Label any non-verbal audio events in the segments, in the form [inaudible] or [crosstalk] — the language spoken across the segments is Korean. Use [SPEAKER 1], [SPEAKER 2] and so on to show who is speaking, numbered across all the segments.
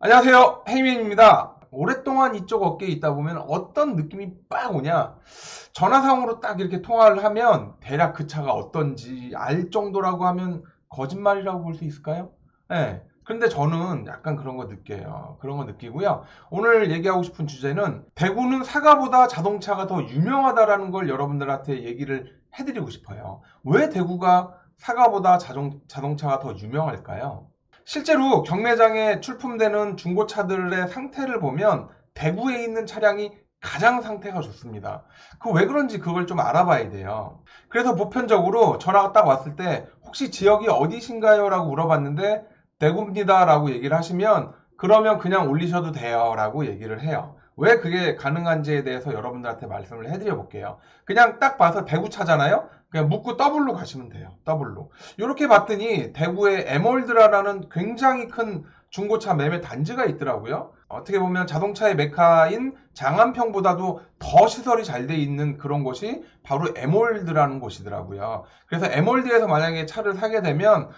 [SPEAKER 1] 안녕하세요. 헤이맨입니다. 오랫동안 이쪽 어깨에 있다 보면 어떤 느낌이 빡 오냐? 전화상으로 딱 이렇게 통화를 하면 대략 그 차가 어떤지 알 정도라고 하면 거짓말이라고 볼 수 있을까요? 네. 근데 저는 약간 그런 거 느껴요. 그런 거 느끼고요. 오늘 얘기하고 싶은 주제는 대구는 사과보다 자동차가 더 유명하다라는 걸 여러분들한테 얘기를 해드리고 싶어요. 왜 대구가 사과보다 자동, 자동차가 더 유명할까요? 실제로 경매장에 출품되는 중고차들의 상태를 보면 대구에 있는 차량이 가장 상태가 좋습니다. 그 왜 그런지 그걸 좀 알아봐야 돼요. 그래서 보편적으로 전화가 딱 왔을 때 혹시 지역이 어디신가요? 라고 물어봤는데 대구입니다. 라고 얘기를 하시면 그러면 그냥 올리셔도 돼요. 라고 얘기를 해요. 왜 그게 가능한지에 대해서 여러분들한테 말씀을 해드려 볼게요. 그냥 딱 봐서 대구 차잖아요? 그냥 묻고 더블로 가시면 돼요. 더블로. 이렇게 봤더니 대구에 에몰드라라는 굉장히 큰 중고차 매매 단지가 있더라고요. 어떻게 보면 자동차의 메카인 장안평보다도 더 시설이 잘 돼 있는 그런 곳이 바로 에몰드라는 곳이더라고요. 그래서 에몰드에서 만약에 차를 사게 되면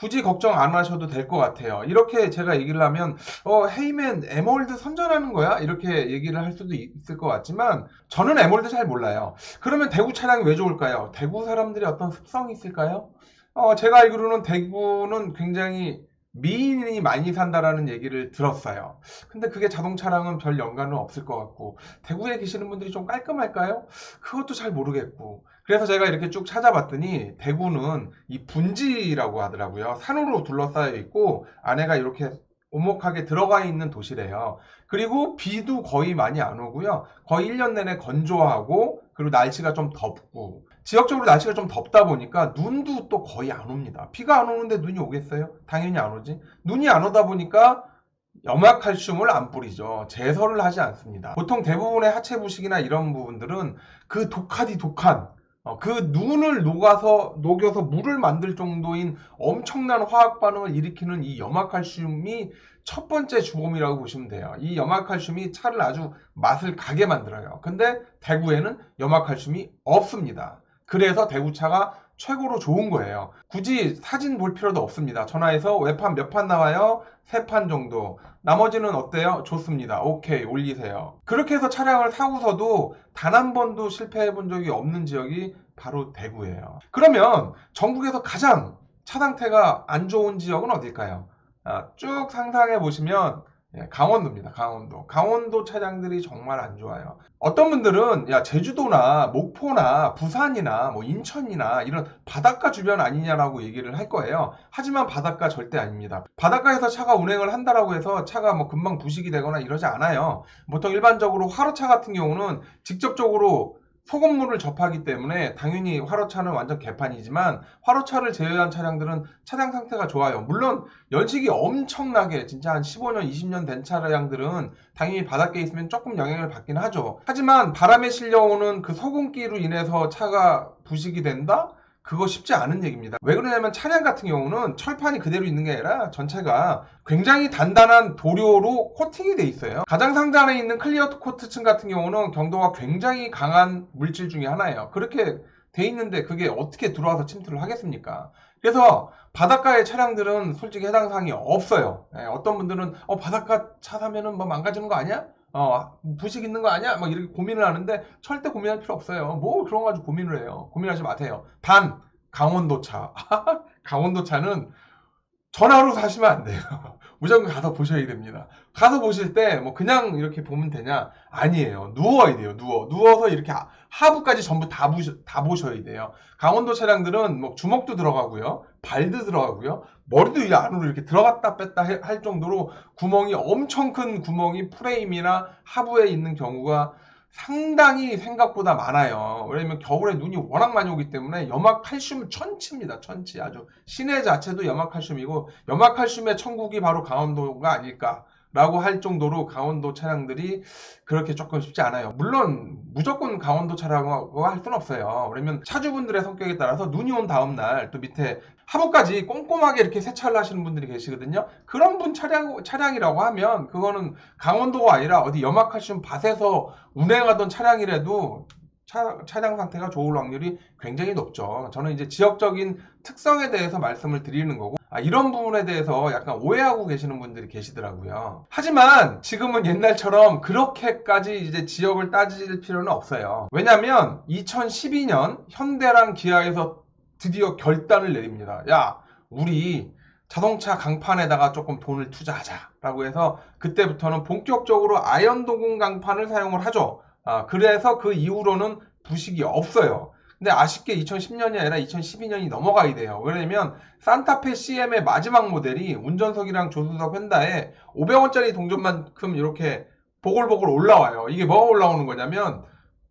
[SPEAKER 1] 굳이 걱정 안 하셔도 될 것 같아요. 이렇게 제가 얘기를 하면 어 헤이맨 에몰드 선전하는 거야? 이렇게 얘기를 할 수도 있을 것 같지만 저는 에몰드 잘 몰라요. 그러면 대구 차량이 왜 좋을까요? 대구 사람들이 어떤 습성이 있을까요? 어 제가 알기로는 대구는 굉장히 미인이 많이 산다라는 얘기를 들었어요. 근데 그게 자동차랑은 별 연관은 없을 것 같고 대구에 계시는 분들이 좀 깔끔할까요? 그것도 잘 모르겠고 그래서 제가 이렇게 쭉 찾아봤더니 대구는 이 분지라고 하더라고요. 산으로 둘러싸여 있고 안에가 이렇게 오목하게 들어가 있는 도시래요. 그리고 비도 거의 많이 안 오고요. 거의 1년 내내 건조하고 그리고 날씨가 좀 덥고 지역적으로 날씨가 좀 덥다 보니까 눈도 또 거의 안 옵니다. 비가 안 오는데 눈이 오겠어요? 당연히 안 오지. 눈이 안 오다 보니까 염화칼슘을 안 뿌리죠. 제설을 하지 않습니다. 보통 대부분의 하체 부식이나 이런 부분들은 그 독하디 독한 어, 그 눈을 녹아서 녹여서 물을 만들 정도인 엄청난 화학 반응을 일으키는 이 염화칼슘이 첫 번째 주범이라고 보시면 돼요. 이 염화칼슘이 차를 아주 맛을 가게 만들어요. 근데 대구에는 염화칼슘이 없습니다. 그래서 대구차가 최고로 좋은 거예요. 굳이 사진 볼 필요도 없습니다. 전화해서 외판 몇 판 나와요? 세 판 정도. 나머지는 어때요? 좋습니다. 오케이, 올리세요. 그렇게 해서 차량을 사고서도 단 한 번도 실패해 본 적이 없는 지역이 바로 대구예요. 그러면 전국에서 가장 차 상태가 안 좋은 지역은 어딜까요? 아, 쭉 상상해 보시면 예, 강원도입니다. 강원도. 강원도 차량들이 정말 안 좋아요. 어떤 분들은 야 제주도나 목포나 부산이나 뭐 인천이나 이런 바닷가 주변 아니냐라고 얘기를 할 거예요. 하지만 바닷가 절대 아닙니다. 바닷가에서 차가 운행을 한다라고 해서 차가 뭐 금방 부식이 되거나 이러지 않아요. 보통 일반적으로 화로차 같은 경우는 직접적으로 소금물을 접하기 때문에 당연히 화로차는 완전 개판이지만 화로차를 제외한 차량들은 차량 상태가 좋아요. 물론 연식이 엄청나게 진짜 한 15년, 20년 된 차량들은 당연히 바닷가에 있으면 조금 영향을 받긴 하죠. 하지만 바람에 실려오는 그 소금기로 인해서 차가 부식이 된다? 그거 쉽지 않은 얘기입니다. 왜 그러냐면 차량 같은 경우는 철판이 그대로 있는 게 아니라 전체가 굉장히 단단한 도료로 코팅이 돼 있어요. 가장 상단에 있는 클리어 코트층 같은 경우는 경도가 굉장히 강한 물질 중에 하나예요. 그렇게 돼 있는데 그게 어떻게 들어와서 침투를 하겠습니까? 그래서 바닷가의 차량들은 솔직히 해당 사항이 없어요. 예, 어떤 분들은 어 바닷가 차 사면은 뭐 망가지는 거 아니야? 어, 부식 있는 거 아니야? 막 이렇게 고민을 하는데 절대 고민할 필요 없어요. 뭐 그런 거 가지고 고민을 해요. 고민하지 마세요. 단 강원도 차. [laughs] 강원도 차는 전화로 사시면 안 돼요. [laughs] 무조건 가서 보셔야 됩니다. 가서 보실 때 뭐 그냥 이렇게 보면 되냐? 아니에요. 누워야 돼요. 누워. 누워서 이렇게 하- 하부까지 전부 다, 보셔, 다 보셔야 돼요. 강원도 차량들은 뭐 주먹도 들어가고요. 발도 들어가고요. 머리도 이 안으로 이렇게 들어갔다 뺐다 해- 할 정도로 구멍이 엄청 큰 구멍이 프레임이나 하부에 있는 경우가 상당히 생각보다 많아요. 왜냐면 겨울에 눈이 워낙 많이 오기 때문에 염화 칼슘 천치입니다. 천치. 아주 시내 자체도 염화 칼슘이고 염화 칼슘의 천국이 바로 강원도가 아닐까. 라고 할 정도로 강원도 차량들이 그렇게 조금 쉽지 않아요. 물론 무조건 강원도 차량이라고 할 수는 없어요. 왜냐면 차주분들의 성격에 따라서 눈이 온 다음 날 또 밑에 하부까지 꼼꼼하게 이렇게 세차를 하시는 분들이 계시거든요. 그런 분 차량, 차량이라고 하면 그거는 강원도가 아니라 어디 염화칼슘 밭에서 운행하던 차량이라도 차, 차량 상태가 좋을 확률이 굉장히 높죠. 저는 이제 지역적인 특성에 대해서 말씀을 드리는 거고 아, 이런 부분에 대해서 약간 오해하고 계시는 분들이 계시더라고요. 하지만 지금은 옛날처럼 그렇게까지 이제 지역을 따질 필요는 없어요. 왜냐면 2012년 현대랑 기아에서 드디어 결단을 내립니다. 야, 우리 자동차 강판에다가 조금 돈을 투자하자라고 해서 그때부터는 본격적으로 아연 도금 강판을 사용을 하죠. 아, 그래서 그 이후로는 부식이 없어요. 근데 아쉽게 2010년이 아니라 2012년이 넘어가야 돼요. 왜냐면 산타페 CM의 마지막 모델이 운전석이랑 조수석 휀다에 500원짜리 동전만큼 이렇게 보글보글 올라와요. 이게 뭐가 올라오는 거냐면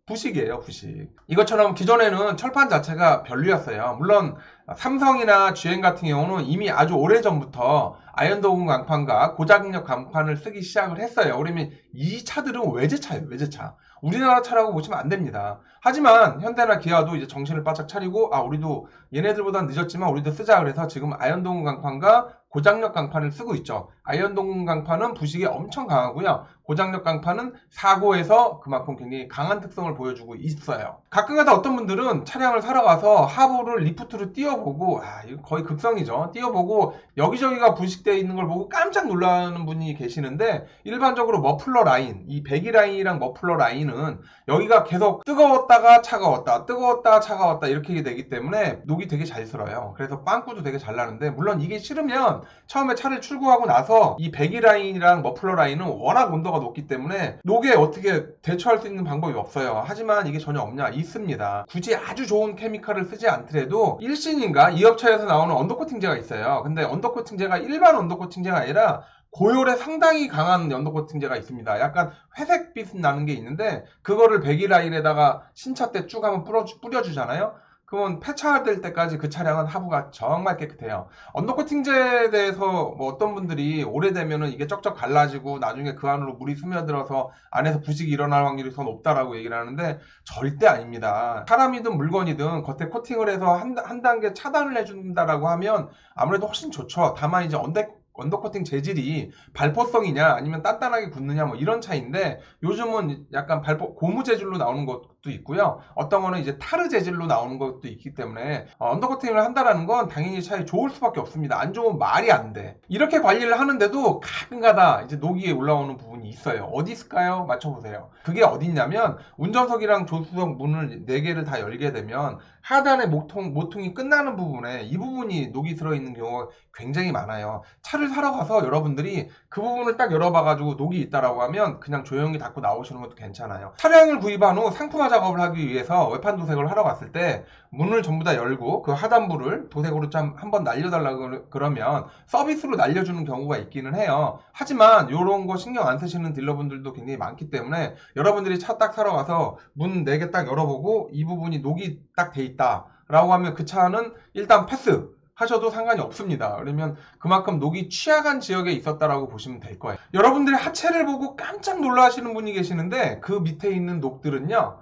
[SPEAKER 1] 부식이에요, 부식. 이것처럼 기존에는 철판 자체가 별로였어요. 물론 삼성이나 GM 같은 경우는 이미 아주 오래 전부터 아연도금 강판과 고장력 강판을 쓰기 시작을 했어요. 그러면 이 차들은 외제차예요, 외제차. 우리나라 차라고 보시면 안 됩니다. 하지만 현대나 기아도 이제 정신을 바짝 차리고 아 우리도 얘네들보다 늦었지만 우리도 쓰자 그래서 지금 아연동금 강판과 고장력 강판을 쓰고 있죠. 아연동금 강판은 부식이 엄청 강하고요. 고장력 강판은 사고에서 그만큼 굉장히 강한 특성을 보여주고 있어요. 가끔가다 어떤 분들은 차량을 사러 가서 하부를 리프트로 띄워보고 아 이거 거의 극성이죠. 띄워보고 여기저기가 부식되어 있는 걸 보고 깜짝 놀라는 분이 계시는데 일반적으로 머플러 라인 이 배기 라인이랑 머플러 라인은 여기가 계속 뜨거웠다가 차가웠다 뜨거웠다가 차가웠다 이렇게 되기 때문에 녹이 되게 잘 슬어요. 그래서 빵꾸도 되게 잘 나는데 물론 이게 싫으면 처음에 차를 출고하고 나서 이 배기 라인이랑 머플러 라인은 워낙 온도가 높기 때문에 녹에 어떻게 대처할 수 있는 방법이 없어요. 하지만 이게 전혀 없냐? 있습니다. 굳이 아주 좋은 케미칼을 쓰지 않더라도 일신인가 이 업체에서 나오는 언더코팅제가 있어요. 근데 언더코팅제가 일반 언더코팅제가 아니라 고열에 상당히 강한 언더코팅제가 있습니다. 약간 회색빛 나는 게 있는데 그거를 배기 라인에다가 신차 때 쭉 한번 뿌려, 뿌려주잖아요. 그러면 폐차될 때까지 그 차량은 하부가 정말 깨끗해요. 언더코팅제에 대해서 뭐 어떤 분들이 오래되면은 이게 쩍쩍 갈라지고 나중에 그 안으로 물이 스며들어서 안에서 부식이 일어날 확률이 더 높다라고 얘기를 하는데 절대 아닙니다. 사람이든 물건이든 겉에 코팅을 해서 한, 한 단계 차단을 해준다라고 하면 아무래도 훨씬 좋죠. 다만 이제 언더 언더코팅 재질이 발포성이냐 아니면 단단하게 굳느냐 뭐 이런 차이인데 요즘은 약간 발포 고무 재질로 나오는 것 도 있고요. 어떤 거는 이제 타르 재질로 나오는 것도 있기 때문에 어, 언더코팅을 한다라는 건 당연히 차이 좋을 수밖에 없습니다. 안 좋으면 말이 안 돼. 이렇게 관리를 하는데도 가끔가다 이제 녹이 올라오는 부분이 있어요. 어디 있을까요? 맞춰보세요. 그게 어딨냐면 운전석이랑 조수석 문을 네 개를 다 열게 되면 하단의 모통, 모퉁이 끝나는 부분에 이 부분이 녹이 들어있는 경우가 굉장히 많아요. 차를 사러 가서 여러분들이 그 부분을 딱 열어봐가지고 녹이 있다라고 하면 그냥 조용히 닫고 나오시는 것도 괜찮아요. 차량을 구입한 후 상품화 작업을 하기 위해서 외판 도색을 하러 갔을 때 문을 전부 다 열고 그 하단부를 도색으로 좀 한번 날려달라고 그러면 서비스로 날려주는 경우가 있기는 해요. 하지만 이런 거 신경 안 쓰시는 딜러분들도 굉장히 많기 때문에 여러분들이 차 딱 사러 가서 문 4개 딱 열어보고 이 부분이 녹이 딱 돼 있다. 라고 하면 그 차는 일단 패스 하셔도 상관이 없습니다. 그러면 그만큼 녹이 취약한 지역에 있었다라고 보시면 될 거예요. 여러분들이 하체를 보고 깜짝 놀라시는 분이 계시는데 그 밑에 있는 녹들은요.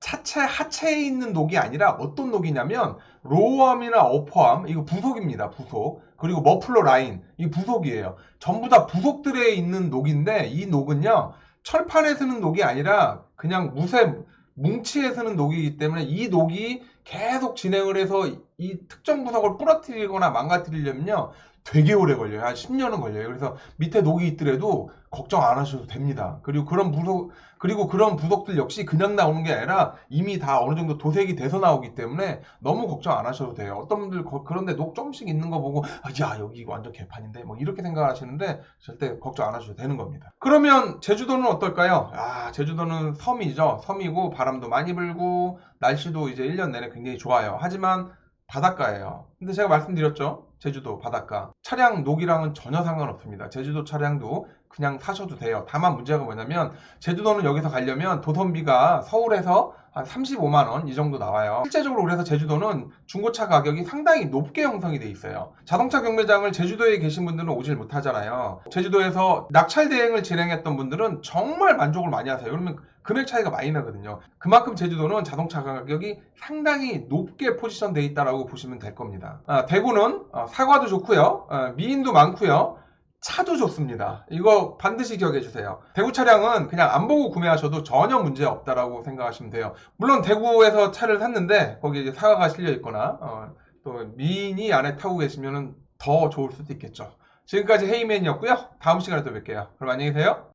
[SPEAKER 1] 차체 하체에 있는 녹이 아니라 어떤 녹이냐면 로어암이나 어퍼암 이거 부속입니다. 부속. 그리고 머플러 라인 이 부속이에요. 전부 다 부속들에 있는 녹인데 이 녹은요. 철판에 쓰는 녹이 아니라 그냥 무쇠 뭉치에 쓰는 녹이기 때문에 이 녹이 계속 진행을 해서 이 특정 부석을 부러뜨리거나 망가뜨리려면요. 되게 오래 걸려요. 한 10년은 걸려요. 그래서 밑에 녹이 있더라도 걱정 안 하셔도 됩니다. 그리고 그런 부속, 그리고 그런 부속들 역시 그냥 나오는 게 아니라 이미 다 어느 정도 도색이 돼서 나오기 때문에 너무 걱정 안 하셔도 돼요. 어떤 분들 거- 그런데 녹 조금씩 있는 거 보고 아, 야 여기 완전 개판인데 뭐 이렇게 생각하시는데 절대 걱정 안 하셔도 되는 겁니다. 그러면 제주도는 어떨까요? 아 제주도는 섬이죠. 섬이고 바람도 많이 불고 날씨도 이제 1년 내내 굉장히 좋아요. 하지만 바닷가예요. 근데 제가 말씀드렸죠. 제주도 바닷가. 차량 녹이랑은 전혀 상관없습니다. 제주도 차량도 그냥 사셔도 돼요. 다만 문제가 뭐냐면 제주도는 여기서 가려면 도선비가 서울에서 한 35만 원 이 정도 나와요. 실제적으로 그래서 제주도는 중고차 가격이 상당히 높게 형성이 돼 있어요. 자동차 경매장을 제주도에 계신 분들은 오질 못하잖아요. 제주도에서 낙찰 대행을 진행했던 분들은 정말 만족을 많이 하세요. 그러면 금액 차이가 많이 나거든요. 그만큼 제주도는 자동차 가격이 상당히 높게 포지션돼 있다라고 보시면 될 겁니다. 아, 대구는 어, 사과도 좋고요, 어, 미인도 많고요. 차도 좋습니다. 이거 반드시 기억해 주세요. 대구 차량은 그냥 안 보고 구매하셔도 전혀 문제 없다라고 생각하시면 돼요. 물론 대구에서 차를 샀는데 거기에 사과가 실려 있거나 어, 또 미인이 안에 타고 계시면은 더 좋을 수도 있겠죠. 지금까지 헤이맨이었고요. 다음 시간에 또 뵐게요. 그럼 안녕히 계세요.